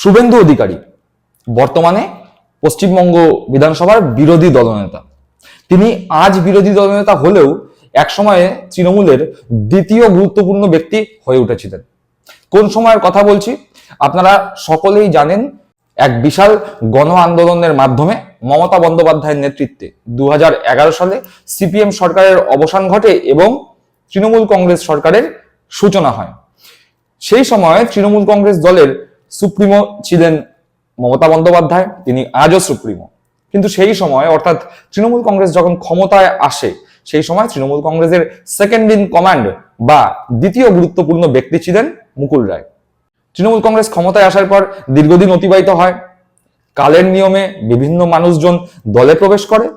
শুভেন্দু অধিকারী, বর্তমানে পশ্চিমবঙ্গ বিধানসভার বিরোধী দলনেতা। তিনি আজ বিরোধী দলনেতা হলেও একসময়ে তৃণমূলের দ্বিতীয় গুরুত্বপূর্ণ ব্যক্তি হয়ে উঠেছিলেন। কোন সময়ের কথা বলছি? আপনারা সকলেই জানেন, এক বিশাল গণ আন্দোলনের মাধ্যমে মমতা বন্দ্যোপাধ্যায়ের নেতৃত্বে দু হাজার এগারো সালে সিপিএম সরকারের অবসান ঘটে এবং তৃণমূল কংগ্রেস সরকারের সূচনা হয়। সেই সময় তৃণমূল কংগ্রেস দলের সুপ্রিমো ছিলেন মমতা বন্দ্যোপাধ্যায়, তিনি আজও সুপ্রিমো। কিন্তু সেই সময়, অর্থাৎ তৃণমূল কংগ্রেস যখন ক্ষমতায় আসে, সেই সময় তৃণমূল কংগ্রেসের সেকেন্ড ইন কমান্ড বা দ্বিতীয় গুরুত্বপূর্ণ ব্যক্তি ছিলেন মুকুল রায়। তৃণমূল কংগ্রেস ক্ষমতায় আসার পর দীর্ঘদিন অতিবাহিত হয়। কালের নিয়মে বিভিন্ন মানুষজন দলে প্রবেশ করে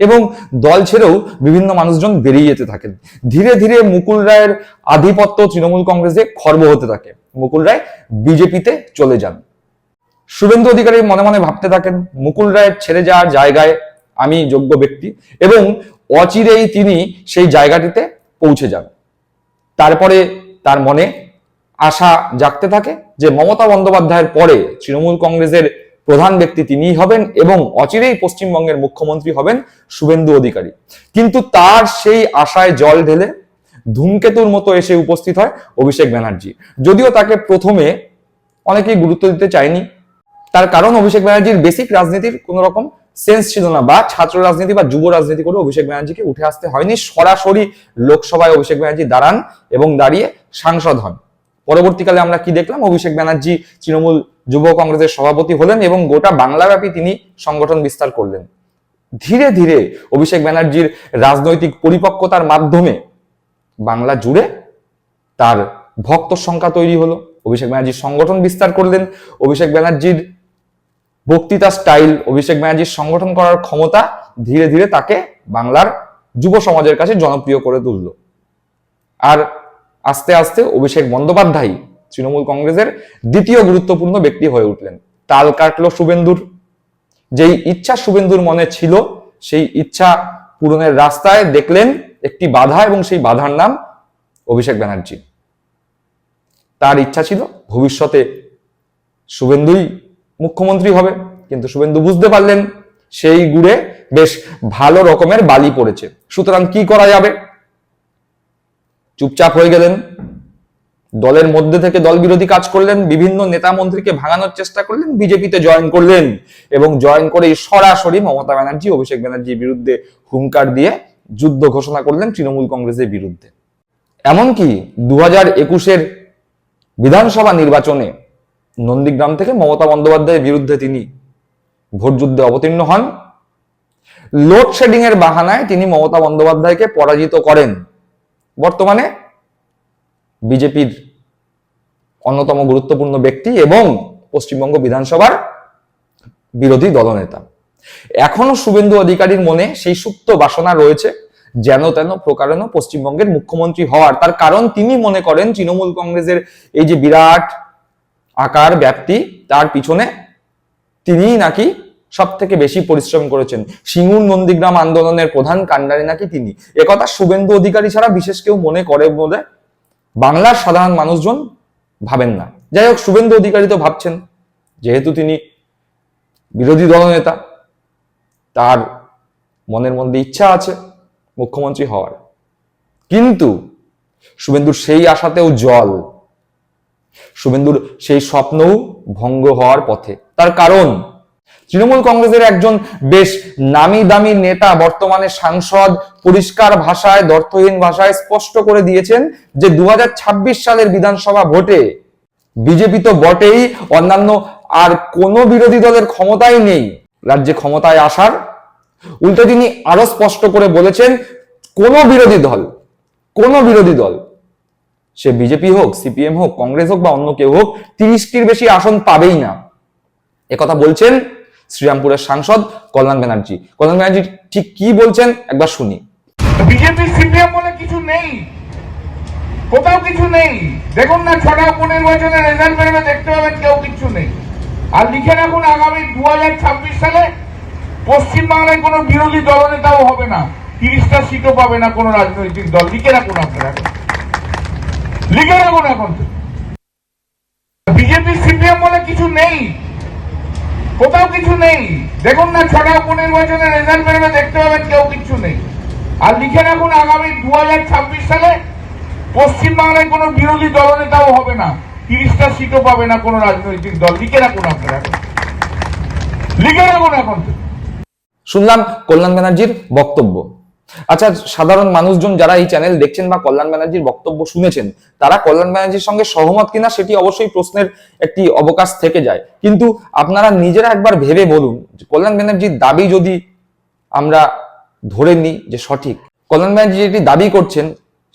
এবং দল ছেড়েও বিভিন্ন মানুষজন বেরিয়ে যেতে থাকেন। ধীরে ধীরে মুকুল রায়ের আধিপত্য তৃণমূল কংগ্রেসে খর্ব হতে থাকে। মুকুল রায় বিজেপিতে চলে যান। শুভেন্দু অধিকারী মনে মনে ভাবতে থাকেন, মুকুল রায়ের ছেড়ে যাওয়ার জায়গায় আমি যোগ্য ব্যক্তি এবং অচিরেই তিনি সেই জায়গাটিতে পৌঁছে যান। তারপরে তার মনে আশা জাগতে থাকে যে মমতা বন্দ্যোপাধ্যায়ের পরে তৃণমূল কংগ্রেসের প্রধান ব্যক্তি তিনিই হবেন এবং অচিরেই পশ্চিমবঙ্গের মুখ্যমন্ত্রী হবেন শুভেন্দু অধিকারী। কিন্তু তার সেই আশায় জল ঢেলে ধূমকেতুর মতো এসে উপস্থিত হয় অভিষেক ব্যানার্জি। যদিও তাকে প্রথমে অনেকেই গুরুত্ব দিতে চায়নি। তার কারণ অভিষেক ব্যানার্জির বেসিক রাজনীতির কোন রকম সেন্স ছিল না বা ছাত্র রাজনীতি বা যুব রাজনীতি করে অভিষেক ব্যানার্জিকে উঠে আসতে হয়নি। সরাসরি লোকসভায় অভিষেক ব্যানার্জি দাঁড়ান এবং দাঁড়িয়ে সাংসদ হন। পরবর্তীকালে আমরা কি দেখলাম? অভিষেক ব্যানার্জি তৃণমূল যুব কংগ্রেসের সভাপতি হলেন এবং গোটা বাংলাব্যাপী তিনি সংগঠন বিস্তার করলেন। ধীরে ধীরে অভিষেক ব্যানার্জির রাজনৈতিক পরিপক্কতার মাধ্যমে বাংলা জুড়ে তার ভক্ত সংখ্যা তৈরি হলো। অভিষেক ব্যানার্জির সংগঠন বিস্তার করলেন। অভিষেক ব্যানার্জির বক্তৃতা স্টাইল, অভিষেক ব্যানার্জির সংগঠন করার ক্ষমতা ধীরে ধীরে তাকে বাংলার যুব সমাজের কাছে জনপ্রিয় করে তুলল। আর আস্তে আস্তে অভিষেক বন্দ্যোপাধ্যায় তৃণমূল কংগ্রেসের দ্বিতীয় গুরুত্বপূর্ণ ব্যক্তি হয়ে উঠলেন। তাল কাটলো শুভেন্দুর। যেই ইচ্ছা শুভেন্দুর মনে ছিল, সেই ইচ্ছা পূরণের রাস্তায় দেখলেন একটি বাধা এবং সেই বাধার নাম অভিষেক ব্যানার্জি। তার ইচ্ছা ছিল ভবিষ্যতে শুভেন্দুই মুখ্যমন্ত্রী হবে, কিন্তু শুভেন্দু বুঝতে পারলেন সেই গুড়ে বেশ ভালো রকমের বালি পড়েছে। সুতরাং কি করা যাবে? চুপচাপ হয়ে গেলেন। দলের মধ্যে থেকে দল বিরোধী কাজ করলেন, বিভিন্ন নেতা মন্ত্রীকে ভাঙানোর চেষ্টা করলেন, বিজেপিতে জয়েন করলেন এবং জয়েন করেই সরাসরি মমতা ব্যানার্জি, অভিষেক ব্যানার্জির বিরুদ্ধে হুঙ্কার দিয়ে যুদ্ধ ঘোষণা করলেন তৃণমূল কংগ্রেসের বিরুদ্ধে। এমনকি দু হাজার একুশের বিধানসভা নির্বাচনে নন্দীগ্রাম থেকে মমতা বন্দ্যোপাধ্যায়ের বিরুদ্ধে তিনি ভোটযুদ্ধে অবতীর্ণ হন। লোডশেডিং এর বাহানায় তিনি মমতা বন্দ্যোপাধ্যায়কে পরাজিত করেন। বর্তমানে বিজেপির অন্যতম গুরুত্বপূর্ণ ব্যক্তি এবং পশ্চিমবঙ্গ বিধানসভার বিরোধী দলনেতা। এখনও শুভেন্দু অধিকারীর মনে সেই সুপ্ত বাসনা রয়েছে, যেন তেন প্রকারেণ পশ্চিমবঙ্গের মুখ্যমন্ত্রী হওয়ার। তার কারণ তিনি মনে করেন তৃণমূল কংগ্রেসের এই যে বিরাট আকার ব্যাপ্তি, তার পিছনে তিনিই নাকি সব থেকে বেশি পরিশ্রম করেছেন। সিঙ্গুর নন্দীগ্রাম আন্দোলনের প্রধান কাণ্ডারি নাকি তিনি। একথা শুভেন্দু অধিকারী ছাড়া বিশেষ কেউ মনে করে বলে বাংলার সাধারণ মানুষজন ভাবেন না। যাই হোক, শুভেন্দু অধিকারী তো ভাবছেন, যেহেতু তিনি বিরোধী দলনেতা তার মনের মধ্যে ইচ্ছা আছে মুখ্যমন্ত্রী হওয়ার। কিন্তু শুভেন্দুর সেই আশাতেও জল, শুভেন্দুর সেই স্বপ্নও ভঙ্গ হওয়ার পথে। তার কারণ, তৃণমূল কংগ্রেসের একজন বেশ নামি দামি নেতা বর্তমানে সাংসদ, পরিষ্কার ভাষায়, দর্থহীন ভাষায় স্পষ্ট করে দিয়েছেন যে দু হাজার ছাব্বিশ সালের বিধানসভা ভোটে বিজেপি তো বটেই, অন্যান্য আর কোনো বিরোধী দলের ক্ষমতাই নেই। রাজ্যে ক্ষমতায় আসার উল্টে তিনি আরও স্পষ্ট করে বলেছেন, কোন বিরোধী দল, কোন বিরোধী দল, সে বিজেপি হোক, সিপিএম হোক, কংগ্রেস হোক বা অন্য কেউ হোক, তিরিশটির বেশি আসন পাবেই না। একথা বলছেন শ্রীরামপুরের সাংসদ কল্যাণ ব্যানার্জি। কল্যাণ ব্যানার্জি ঠিক কি বলছেন একবার শুনি। বিজেপি, সিপিএম বলে কিছু নেই। কোথাও কিছু নেই। দেখুন না ছটা উপনির্বাচনের রেজাল্ট বেরোবে, দেখতে পাবেন, কেউ কিছু নেই। আর লিখে রাখুন, আগামী দু হাজার ছাব্বিশ সালে পশ্চিমবাংলায় কোনো বিরোধী দলনেতাও হবে না। তিরিশটা সিটও পাবে না কোনো রাজনৈতিক দল। লিখে রাখুন আপনারা লিখে রাখুন এখন। বিজেপি, সিপিএম বলে কিছু নেই। কোথাও কিছু নেই। দেখুন না ছটা উপনির্বাচনে রেজাল্ট বেরোবে দেখতে পাবেন কেউ কিছু নেই। আর লিখে রাখুন, আগামী দু হাজার ছাব্বিশ সালে পশ্চিমবাংলায় কোনো বিরোধী দলনেতাও হবে না। তিরিশটা সিটও পাবে না কোনো রাজনৈতিক দল। লিখে রাখুন আপনারা। লিখে রাখুন এখন। শুনলাম কল্যাণ ব্যানার্জির বক্তব্য। আচ্ছা সাধারণ মানুষজন যারা এই চ্যানেল দেখছেন বা কল্যাণ ব্যানার্জির বক্তব্য শুনেছেন, তারা কল্যাণ ব্যানার্জির সঙ্গে সহমত কিনা সেটি অবশ্যই প্রশ্নের একটি অবকাশ থেকে যায়। কিন্তু আপনারা নিজেরা একবার ভেবে বলুন কল্যাণ ব্যানার্জির দাবি যদি আমরা ধরে নিই যে সঠিক, কল্যাণ ব্যানার্জি যেটি দাবি করছেন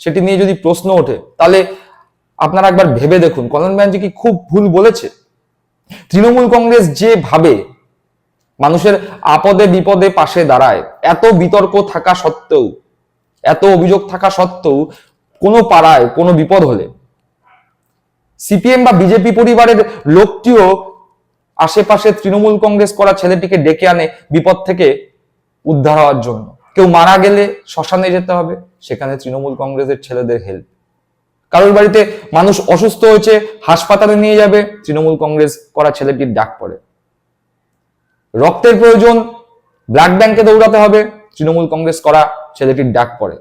সেটি নিয়ে যদি প্রশ্ন ওঠে, তাহলে আপনারা একবার ভেবে দেখুন, কল্যাণ ব্যানার্জি কি খুব ভুল বলেছে? তৃণমূল কংগ্রেস যেভাবে মানুষের আপদে বিপদে পাশে দাঁড়ায়। এত বিতর্ক থাকা সত্ত্বেও, এত অভিযোগ থাকা সত্ত্বেও কোনো পাড়ায় কোনো বিপদ হলে, সিপিএম বা বিজেপি পরিবারের লোকটিও আশেপাশে তৃণমূল কংগ্রেস করা ছেলেটিকে ডেকে আনে বিপদ থেকে উদ্ধার হওয়ার জন্য। কেউ মারা গেলে শ্মশানে যেতে হবে, সেখানে তৃণমূল কংগ্রেসের ছেলেদের হেল্প কারোর বাড়িতে মানুষ অসুস্থ হয়েছে, হাসপাতালে নিয়ে যাবে, তৃণমূল কংগ্রেস করা ছেলেটির ডাক পড়ে। রক্তের প্রয়োজন, ব্লাড ব্যাংকে দৌড়াতে হবে, তৃণমূল কংগ্রেস করা ছেলেটির ডাক পড়ে।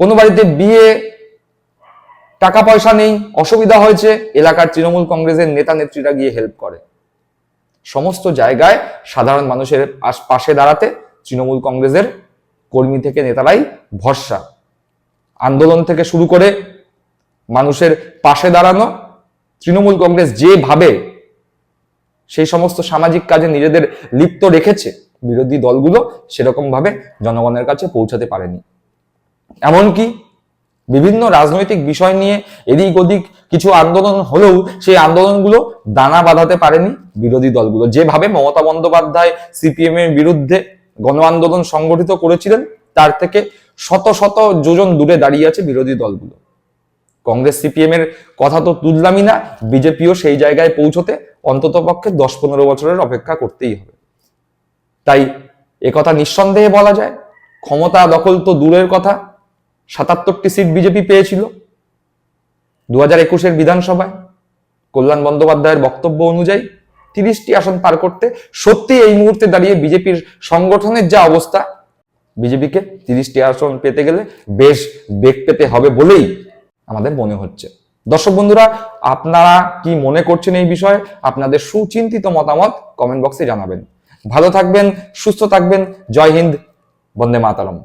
কোনো বাড়িতে বিয়ে, টাকা পয়সা নেই, অসুবিধা হয়েছে, এলাকার তৃণমূল কংগ্রেসের নেতা নেত্রীরা গিয়ে হেল্প করে। সমস্ত জায়গায় সাধারণ মানুষের পাশে দাঁড়াতে তৃণমূল কংগ্রেসের কর্মী থেকে নেতারাই ভরসা। আন্দোলন থেকে শুরু করে মানুষের পাশে দাঁড়ানো, তৃণমূল কংগ্রেস যেভাবে সেই সমস্ত সামাজিক কাজে নিজেদের লিপ্ত রেখেছে বিরোধী দলগুলো সেরকম ভাবে জনগণের কাছে পৌঁছাতে পারেনি। এমনকি বিভিন্ন রাজনৈতিক বিষয় নিয়ে এদিক ওদিক কিছু আন্দোলন হলেও সেই আন্দোলনগুলো দানা বাঁধাতে পারেনি বিরোধী দলগুলো। যেভাবে মমতা বন্দ্যোপাধ্যায় সিপিএম এর বিরুদ্ধে গণ আন্দোলন সংগঠিত করেছিলেন, তার থেকে শত শত যোজন দূরে দাঁড়িয়ে আছে বিরোধী দলগুলো। কংগ্রেস, সিপিএম এর কথা তো তুললামই না, বিজেপিও সেই জায়গায় পৌঁছতে অন্তত পক্ষে দশ পনেরো বছরের অপেক্ষা করতেই হবে। তাই একথা নিঃসন্দেহে বলা যায়। ক্ষমতা দখল তো দূরের কথা। সাতাত্তরটি সিট বিজেপি পেয়েছিল দু হাজার একুশের বিধানসভায়। কল্যাণ বন্দ্যোপাধ্যায়ের বক্তব্য অনুযায়ী তিরিশটি আসন পার করতে সত্যি এই মুহূর্তে দাঁড়িয়ে বিজেপির সংগঠনের যা অবস্থা, বিজেপিকে তিরিশটি আসন পেতে গেলে বেশ বেগ পেতে হবে বলেই আমাদের মনে হচ্ছে। দর্শক বন্ধুরা, আপনারা কি মনে করছেন এই বিষয়ে? আপনাদের সুচিন্তিত মতামত কমেন্ট বক্সে জানাবেন। ভালো থাকবেন, সুস্থ থাকবেন। জয় হিন্দ, বন্দে মাতারম।